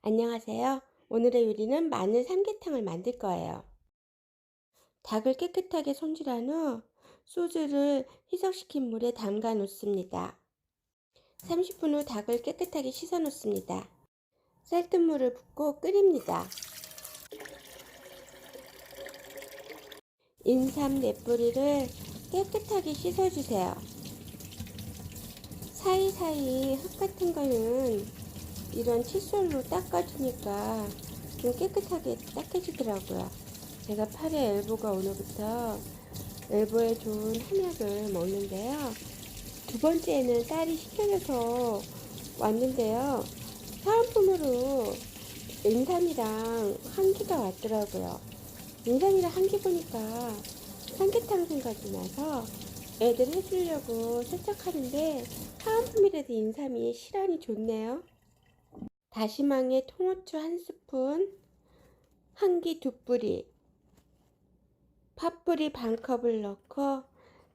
안녕하세요. 오늘의 요리는 마늘 삼계탕을 만들 거예요. 닭을 깨끗하게 손질한 후 소주를 희석시킨 물에 담가 놓습니다. 30분 후 닭을 깨끗하게 씻어 놓습니다. 쌀뜨물을 붓고 끓입니다. 인삼 네 뿌리를 깨끗하게 씻어주세요. 사이사이 흙 같은 거는 이런 칫솔로 닦아주니까 좀 깨끗하게 닦여지더라고요. 제가 팔에 엘보가 오늘부터 엘보에 좋은 한약을 먹는데요. 두 번째는 딸이 시켜줘서 왔는데요. 사은품으로 인삼이랑 한기가 왔더라고요. 인삼이랑 한기 보니까 삼계탕 생각이 나서 애들 해주려고 세척하는데 사은품이라도 인삼이 실한이 좋네요. 다시마에 통후추 한 스푼, 한기 두 뿌리, 팥뿌리 반 컵을 넣고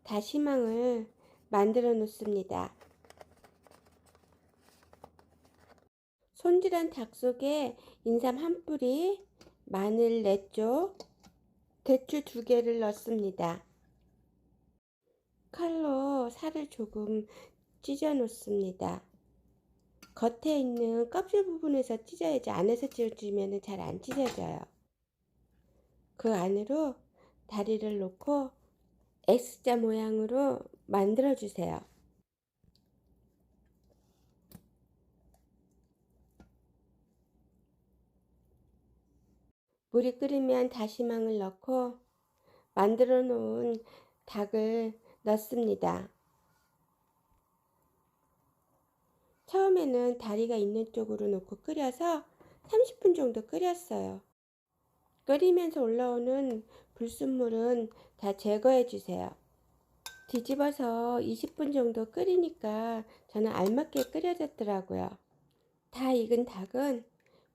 다시망을 만들어 놓습니다. 손질한 닭 속에 인삼 한 뿌리, 마늘 네 쪽, 대추 두 개를 넣습니다. 칼로 살을 조금 찢어 놓습니다. 겉에 있는 껍질 부분에서 찢어야지 안에서 찢어지면 잘 안 찢어져요. 그 안으로 다리를 놓고 X자 모양으로 만들어 주세요. 물이 끓으면 다시망을 넣고 만들어 놓은 닭을 넣습니다. 처음에는 다리가 있는 쪽으로 놓고 끓여서 30분 정도 끓였어요. 끓이면서 올라오는 불순물은 다 제거해 주세요. 뒤집어서 20분 정도 끓이니까 저는 알맞게 끓여졌더라고요. 다 익은 닭은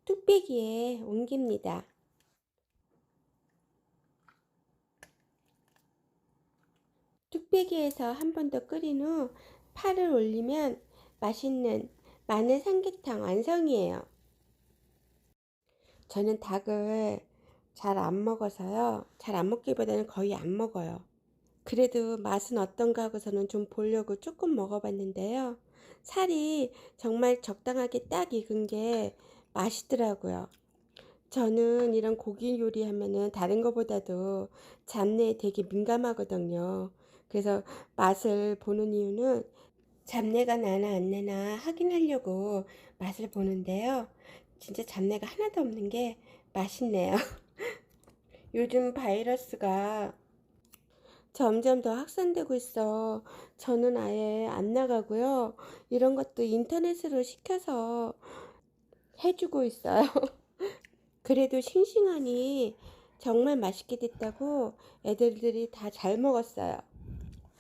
뚝배기에 옮깁니다. 뚝배기에서 한 번 더 끓인 후 파를 올리면 맛있는 마늘 삼계탕 완성이에요. 저는 닭을 잘 안 먹어서요. 잘 안 먹기보다는 거의 안 먹어요. 그래도 맛은 어떤가 하고서는 좀 보려고 조금 먹어봤는데요. 살이 정말 적당하게 딱 익은 게 맛있더라고요. 저는 이런 고기 요리하면은 다른 것보다도 잡내에 되게 민감하거든요. 그래서 맛을 보는 이유는 잡내가 나나 안 나나 확인하려고 맛을 보는데요. 진짜 잡내가 하나도 없는 게 맛있네요. 요즘 바이러스가 점점 더 확산되고 있어. 저는 아예 안 나가고요. 이런 것도 인터넷으로 시켜서 해주고 있어요. 그래도 싱싱하니 정말 맛있게 됐다고 애들들이 다 잘 먹었어요.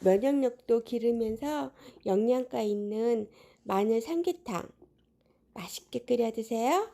면역력도 기르면서 영양가 있는 마늘 삼계탕 맛있게 끓여 드세요.